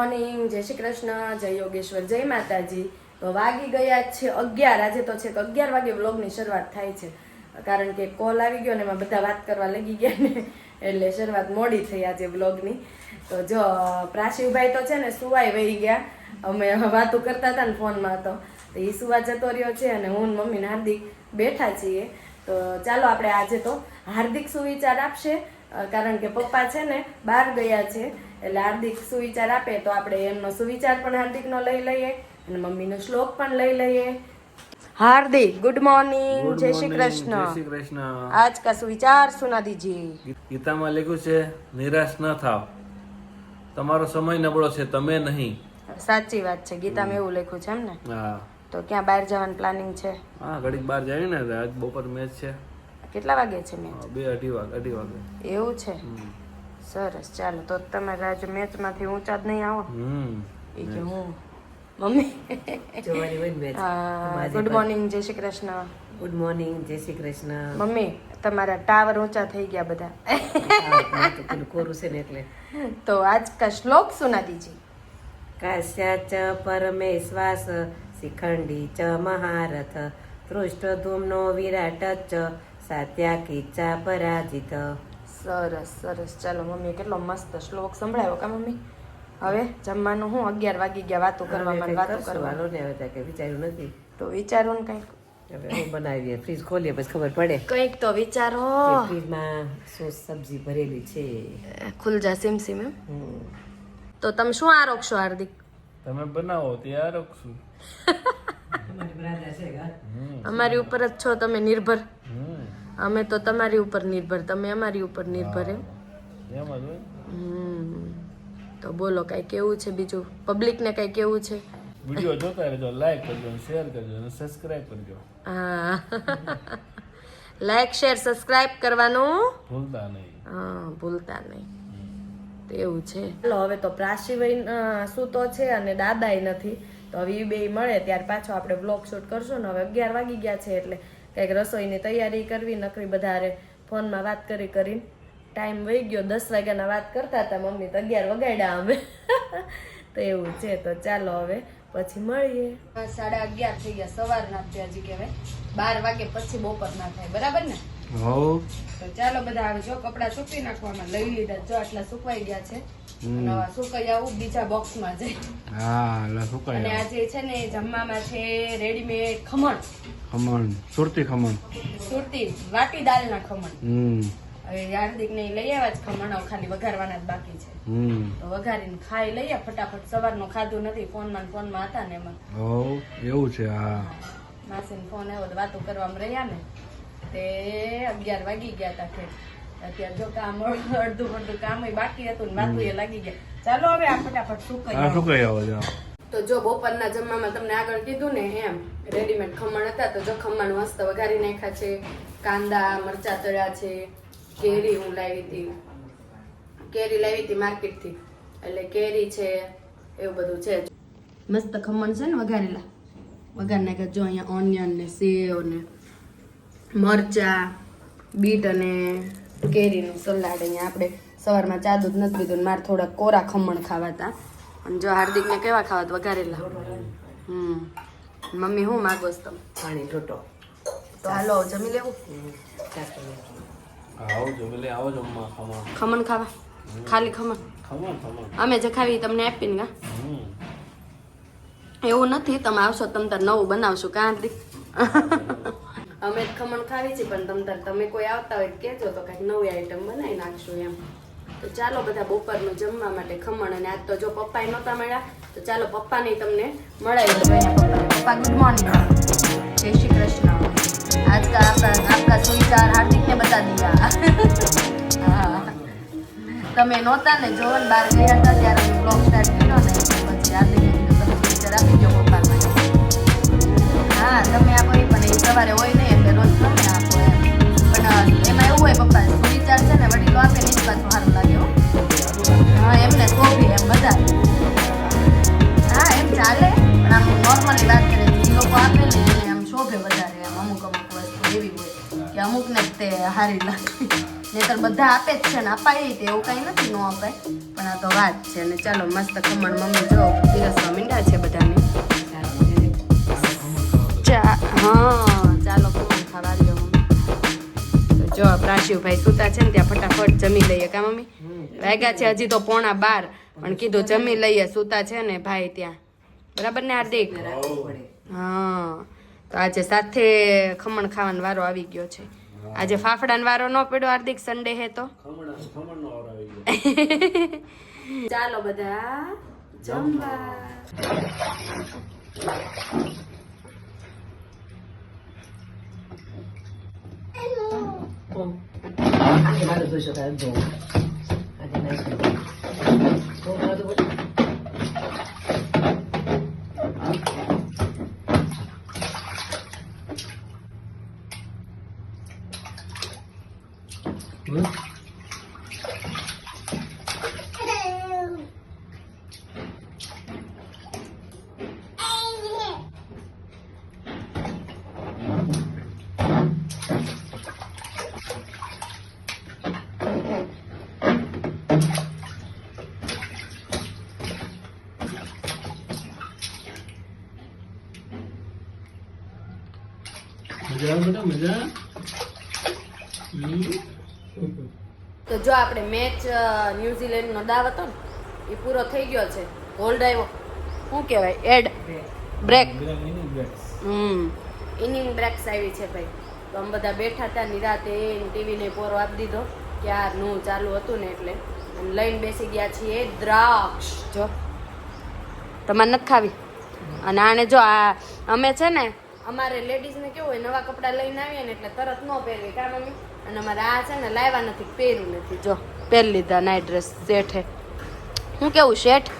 Morning, જય શ્રી કૃષ્ણ, જય યોગેશ્વર, જય માતાજી. તો વાગી ગયા છે અગિયાર, આજે તો છે કે અગિયાર વાગે વ્લોગની શરૂઆત થાય છે. કારણ કે કોલ આવી ગયો ને એમાં બધા વાત કરવા લાગી ગયા ને, એટલે શરૂઆત મોડી થઈ આજે વ્લોગની. તો જો, પ્રાશિવભાઈ તો છે ને સુવાઈ વહી ગયા. અમે વાતો કરતા હતા ને ફોનમાં તો. એ સુવા જતો રહ્યો છે અને હું મમ્મી હાર્દિક બેઠા છીએ. તો ચાલો આપણે આજે તો હાર્દિક સુવિચાર આપશે. કારણ કે પપ્પા છે ને બહાર ગયા છે એટલે હાર્દિક સુવિચાર આપે તો આપણે એમનો સુવિચાર પણ હાર્દિકનો લઈ લઈએ અને મમ્મીનો શ્લોક પણ લઈ લઈએ હાર્દિક ગુડ મોર્નિંગ ગુડ જય શ્રી મોર્નિંગ, જય કૃષ્ણ શ્રી કૃષ્ણ आज का सुविचार सुना दीजिए ગી- ગીતામાં લખ્યું છે નિરાશ ન થાવ તમારો સમય નબળો છે તમે નહીં સાચી વાત છે ગીતામાં એવું લખ્યું છે એમ ને હા તો ક્યાં બહાર જવાનું પ્લાનિંગ છે હા ઘડીક બહાર જાય ને તો આજ બપોર મેચ છે કેટલા વાગે છે મેચ બે અઢી વાગે અઢી વાગે. એવું છે? સરસ. ચાલો તો તમે આજે મેચમાંથી ઊંચા જ નહીં આવો. હમ. એ કે હું? મમ્મી? ગુડ મોર્નિંગ જય Shri Krishna. Good morning Jai Shri Krishna. Mummy તમારા ટાવર ઊંચા થઈ ગયા બધા. કોરું છે ને એટલે. તો આજ કા શ્લોક સુના દીજી. કાશ્યા ચ પરમેશ્વાસ શિખંડી ચ મહારથ ધૃષ્ટધૂમ્નો વિરાટ ચ સાત્યાકી ચા પરાજિત. સરસ સરસ. ચાલો મમ્મી કેટલો મસ્ત શ્લોક સંભળાયો કા મમ્મી? હવે જમવાનું હું અગિયાર વાગી ગયા વાતો કરવામાં વાતો કરવાનો ને હવે ત્યાં કે વિચાર્યું નથી. તો વિચારો ને કંઈક. હવે હું બનાવીએ ફ્રીજ ખોલીએ પછી ખબર પડે. કંઈક તો વિચારો. ફ્રીજમાં શું સબ્જી ભરેલી છે? ખુલ જા સીમ સીમ એમ. હમ. તો તમે શું આરોગશો હાર્દિક? તમે બનાવો તે રખશું અમારી ઉપર જ છો તમે નિર્ભર. અમે તો તમારી ઉપર નિર્ભર તમે અમારી ઉપર નિર્ભર એમ. હમ. તો બોલો કઈ કેવું છે બીજું? પબ્લિક ને કઈ કેવું છે? વિડિયો જોતા રહેજો લાઈક કરજો શેર કરજો અને સબસ્ક્રાઇબ કરજો. હા. લાઈક શેર સબસ્ક્રાઇબ કરવાનું? ભૂલતા નહીં. હા ભૂલતા નહીં. એવું છે. ચાલો હવે તો પ્રાશીભાઈ સૂતો છે અને દાદાય નથી. તો હવે એ બે મળે ત્યાર પાછો આપણે બ્લોગ શૂટ કરશું ને હવે અગિયાર વાગી ગયા છે એટલે કંઈક રસોઈની તૈયારી કરવી, નકરી બધારે ફોનમાં વાત કરી કરીને ટાઈમ વહી ગયો. દસ વાગ્યાના વાત કરતા હતા મમ્મી તો અગિયાર વગાડ્યા અમે. તો એવું છે, તો ચાલો હવે. પછી મળીએ. સાડા અગિયાર થઈ ગયા સવારના હજી કહેવાય. બાર વાગે પછી બપોર ના થાય બરાબર ને? હો. તો ચાલો બધા આવે જો કપડા સૂકવી નાખવામાં લઈ લીધા જો આટલા સુકવાઈ ગયા છે. અને સુકાઈ આવું બીજા બોક્સમાં જાય. અને આજે છે ને જમવામાં છે રેડીમેડ ખમણ. ખમણ સુરતી ખમણ. સુરતી વાટી દાળના ખમણ. હમ. હવે હાર્દિક ને લઈ આવ્યા જ ખમણ ખાલી વઘારવાના જ બાકી છે. તો વઘારીને ખાઈ લઈએ ફટાફટ સવારનું ખાધું નથી ફોનમાં ફોનમાં હતા ને એમાં. એવું છે હા. માસીને ફોન આવ્યો વાતો કરવામાં રહ્યા ને તે અગિયાર વાગી ગયા હતા ખેર અત્યારે જો કામ અડધું અડધું કામ બાકી હતું ને માથું એ લાગી ગયા. ચાલો હવે આ ફટાફટ સુકાઈ કહી આવો. છો તો જો બપોરના જમવામાં તમને આગળ કીધું ને એમ રેડીમેડ ખમણ હતા તો જો ખમણ મસ્ત વઘારી નાખ્યા છે કાંદા મરચા તળ્યા છે કેરી હું લાવી હતી. કેરી લાવી હતી માર્કેટથી એટલે કેરી છે એવું બધું છે. મસ્ત ખમણ છે ને વઘારેલા? વઘાર નાખ્યા જો અહીંયા ઓનિયન ને સેવ ને મરચા બીટ અને કેરીનું સલાડ અહીંયા આપણે સવારમાં ચા દૂધ નથી પીધું મારે થોડા કોરા ખમણ ખાવા હતા. અને જો હાર્દિકને કેવા ખાવા હતા? વઘારેલા? હમ. મમ્મી હું માગો છો તમે પાણી ઢોટો. તો હાલો જમી લેવું? ખમણ. ખમણ ખાવા. ખાલી ખમણ. ખમણ ખમણ. અમે જે ખાવી તમને આપીને કા એવું નથી તમે આવશો તમે તાર નવું બનાવશું કાંતિક અમે જ ખમણ ખાવી છે પણ તમ તાર તમે કોઈ આવતા હોય કેજો કહેજો તો કંઈક નવી આઈટમ બનાવી નાખશું એમ. તો ચાલો બધા બપોરનું જમવા માટે ખમણ અને આજ તો જો પપ્પાએ નહોતા મળ્યા તો ચાલો પપ્પાને તમને મળાવી દો પપ્પા પપ્પા ગુડ મોર્નિંગ જય શ્રી કૃષ્ણ. आज का आपका आपका सुविचार हार्दिक ने बता दिया હા તમે નહોતા ને જોવન બહાર ગયા હતા ત્યારે અમે બ્લોગ સ્ટાર્ટ કર્યો ને પછી હાર્દિક ને કીધું તમે સુવિચાર આપી દો પપ્પા માટે હા તમે આપો એ પણ એ સવારે હોય નહીં એટલે રોજ તમે આપો એમ પણ અ, એમાં એવું હોય પપ્પા સુવિચાર છે ને વડીલો આપે ને એ જ પાછું સારું લાગે હો હા એમને શોભે એમ બધા અમુકને જ તે હારી લાગે નહીતર બધા આપે જ છે ને અપાય તે એવું કાંઈ નથી ન અપાય. પણ આ તો વાત છે ને ચાલો મસ્ત ખમણ મમ્મી જો પીરસવા મીંડા છે બધાને. ચા હા ચાલો ખમણ ખાવા દો જો પ્રાશિવભાઈ સૂતા છે ને ત્યાં ફટાફટ જમી લઈએ કા મમ્મી? વાગ્યા છે હજી તો પોણા બાર પણ કીધું જમી લઈએ સૂતા છે ને ભાઈ ત્યાં. બરાબર ને હાર્દિક? હા. તો આજે સાથે ખમણ ખાવાનો વારો આવી ગયો છે. આજે ફાફડાનો વારો ન પડ્યો હાર્દિક સન્ડે હે તો. ચાલો બધા જમવા. આજે મારું જોઈશું તારે જોવું. આજે નહીં તો જો આપણે મેચ ન્યુઝીલેન્ડ નો દાવ હતો ને, એ પૂરો થઈ ગયો છે. હોલ્ડ આવ્યો. શું કહેવાય? એડ બ્રેક હમ. ઇનિંગ બ્રેક્સ આવી છે ભાઈ. તો અમે બધા બેઠા હતા, નિરાતે ટીવીને પોરો આપી દીધો કે આ નું ચાલુ હતું ને એટલે. લઈને બેસી ગયા છીએ દ્રાક્ષ. જો. તમારે નથી ખાવી. અને આને જો આ, અમે છે ને અમારે લેડીઝને કેવું હોય નવા કપડાં લઈને આવીએ ને એટલે તરત ન પહેરવી કા મમ્મી? અને અમારે આ છે ને લાવ્યા નથી પહેર્યું નથી જો પહેરી લીધા નાઇટ ડ્રેસ શેઠે. હું કેવું શેઠ?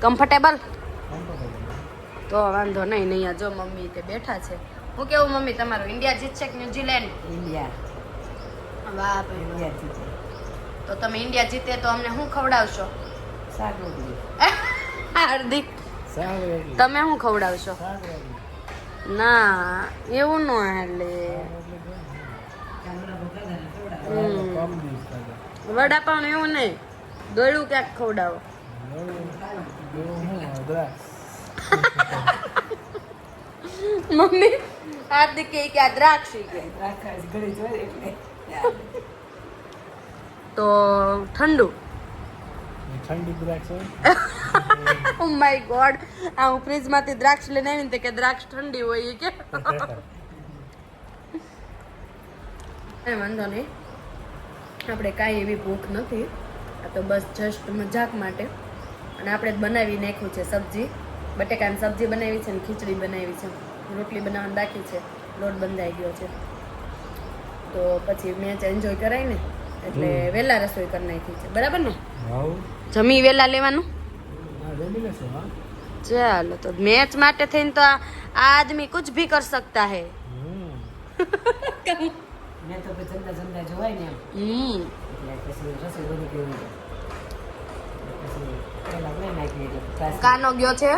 કમ્ફર્ટેબલ તો વાંધો નહીં નહીં જો મમ્મી તે બેઠા છે. હું કેવું મમ્મી તમારું ઇન્ડિયા જીતશે કે ન્યુઝીલેન્ડ ઇન્ડિયા વાહ ઇન્ડિયા જીતે. તો તમે ઇન્ડિયા જીતે તો અમને શું ખવડાવશો? શાક રોટલી. હાર્દિક. તમે શું ખવડાવશો? ના, એવું ન હાલે. હમ. વડાપાઉં એવું નહીં. દોડ્યું ક્યાંક ખવડાવો. મમ્મી હાર્દિક કે કે આ તો ઠંડુ. ઠંડી દ્રાક્ષ. ઓ માય ગોડ આ હું ફ્રીજમાંથી દ્રાક્ષ લઈને આવીને તે કે દ્રાક્ષ ઠંડી હોય કે. કઈ વાંધો નહીં. આપણે કાંઈ એવી ભૂખ નથી. આ તો બસ જસ્ટ મજાક માટે. અને આપણે જ બનાવી નાખ્યું છે સબ્જી. બટેકાની સબ્જી બનાવી છે ને ખીચડી બનાવી છે. રોટલી બનાવવાની બાકી છે. લોટ બંધાઈ ગયો છે. તો પછી મેચ એન્જોય કરાય ને. એટલે વહેલા રસોઈ કરી નાખી છે. બરાબર ને? જમી વહેલા લેવાનું? ચાલો તો મેચ માટે થઈને તો આ આદમી કુછ ભી કર સકતા હે. મેં તો જમતા જમતા જોવાય ને. હમ. બનાવી કાનો ગયો છે?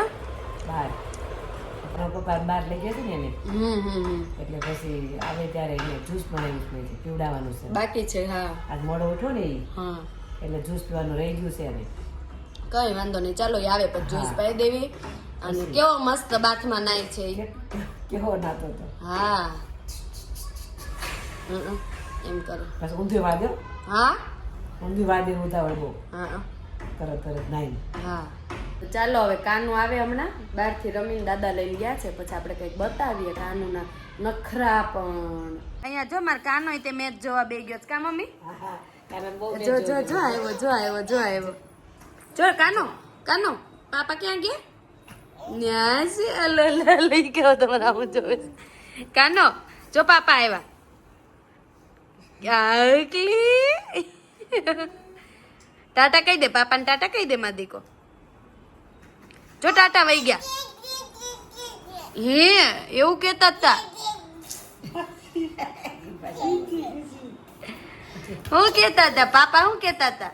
આપણા પપ્પા બહાર લઈ ગયા છે ને એને. હમ હમ હમ. એટલે પછી આવે ત્યારે એને જ્યુસ મેં. પીવડાવવાનું છે. બાકી છે હા. આજ મોડો ઉઠો ને હા. એટલે જ્યુસ પીવાનું રહી ગયું છે એને કઈ વાંધો નહીં. ચાલો એ આવે પછી જ્યુસ પાઈ દેવી. અને કેવો મસ્ત બાથમાં નાય છે કેવો નાતો હતો હા. એમ કરો. બસ ઊંધી વાદ્યો? હા? ઊંધી વાદ્યો ઉતાવળ બહુ. હા તરત તરત નાઈ હા. તો ચાલો હવે કાનું આવે હમણાં. બહારથી રમીને દાદા લઈને ગયા છે. પછી આપણે કંઈક બતાવીએ કાનુના નખરા પણ. અહીંયા જો મારે કાનો તે મેચ જોવા બે ગયો છે. કા મમ્મી? જો જો જો આવ્યો જો આવ્યો જો આવ્યો. જો કાનો કાનો પાપા ક્યાં ગયા ન્યા છે અલે લઈ ગયો તમારે આવું જોવે. કાનો જો પાપા આવ્યા ક્યાંકલી ટાટા કહી દે પાપાને ટાટા કહી દે માં દીકો જો ટાટા વહી ગયા હે એવું કેતા હતા હું કેતા હતા પાપા હું કેતા હતા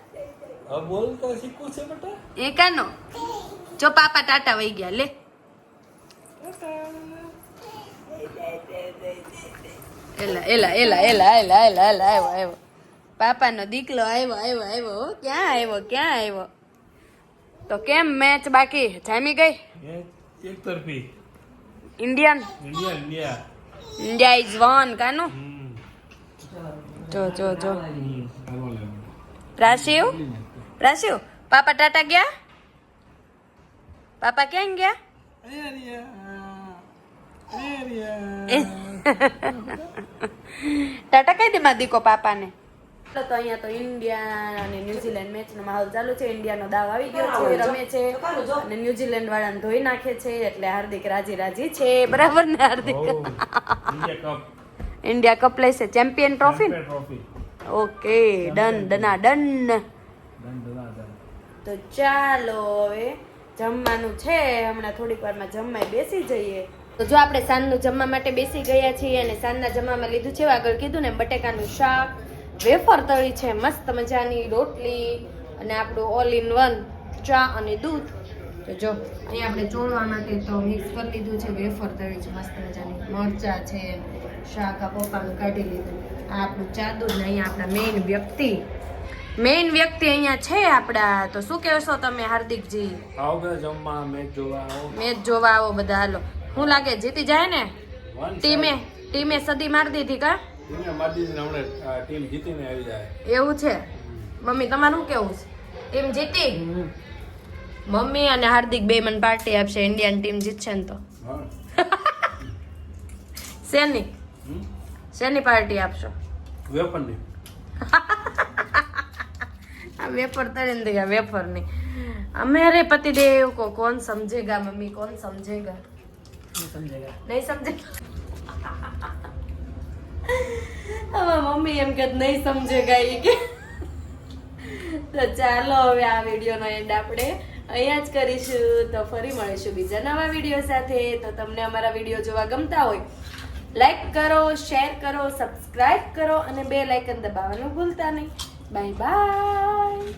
હવે બોલતા શીખવું છે બેટા? એ કાનો જો પાપા ટાટા વહી ગયા લે. એલા એલા એલા એલા એલા એલા એલા આવ્યો આવ્યો. પાપાનો દીકલો આવ્યો આવ્યો આવ્યો હો. ક્યાં આવ્યો ક્યાં આવ્યો? તો કેમ મેચ બાકી? જામી ગઈ? એક તરફી. Indian India India India is one કાનો? જો જો જો. રાશિવ રાશિવ પાપા ટાટા ગયા? પાપા ક્યાં ગયા? ટાટા કઈ દે માં દીકો પાપાને? તો અહીંયા તો ઇન્ડિયા અને ન્યુઝીલેન્ડ મેચનો માહોલ ચાલુ છે. ઇન્ડિયાનો દાવ આવી ગયો છે રમે છે. અને ન્યુઝીલેન્ડ વાળાને ધોઈ નાખે છે એટલે હાર્દિક રાજી રાજી છે. બરાબર ને હાર્દિક? India cup. ઇન્ડિયા લેશે champion trophy okay done. Done done. તો ચાલો હવે જમવાનું છે. હમણાં થોડીક વારમાં જમવાય બેસી જઈએ. તો જો આપણે સાંજનું જમવા માટે બેસી ગયા છીએ અને સાંજના જમવામાં લીધું છે, આગળ કીધું ને, બટેકાનું શાક, વેફર તળી છે, મસ્ત મજાની રોટલી અને આપણું ઓલ ઇન વન ચા અને દૂધ. તો જો, અહીંયા આપણે ચોળવા માટે તો મિક્સ કરી લીધું છે, વેફર તળી છે, મસ્ત મજાની મરચા છે, શાક, આ પપ્પાનું કાઢી લીધું. આ આપણું ચા દૂધ ને અહીંયા આપણા મેઇન વ્યક્તિ મેઇન વ્યક્તિ અહીંયા છે આપણા તો શું કહેશો તમે હાર્દિકજી? આવો બધા જમવા મેચ જોવા આવો. મેચ જોવા આવો બધા હાલો. હું લાગે જીતી જાય ને? ટીમે ટીમે સદી માર દીધી કા? ટીમે માર દીધી હમણે ટીમ જીતીને આવી જાય. એવું છે? મમ્મી તમારું કેવું છે? ટીમ જીતી? મમ્મી અને હાર્દિક બે મન પાર્ટી આપશે ઇન્ડિયન ટીમ જીતશે ને તો. શેની? શેની પાર્ટી આપશો? વેપનની આ વેફર તળીને દે વેફર પતિ દે એવું કો કોણ સમજેગા મમ્મી? કોણ સમજેગા? નહીં સમજેગા હવે મમ્મી એમ કે નહીં સમજેગા એ કે. તો ચાલો હવે આ વિડીયોનો એન્ડ આપણે અહીંયા જ કરીશું. તો ફરી મળીશું બીજા નવા વીડિયો સાથે. તો તમને અમારા વીડિયો જોવા ગમતા હોય લાઈક કરો શેર કરો સબસ્ક્રાઈબ કરો અને બે લાઇકન દબાવવાનું ભૂલતા નહીં. Bye-bye!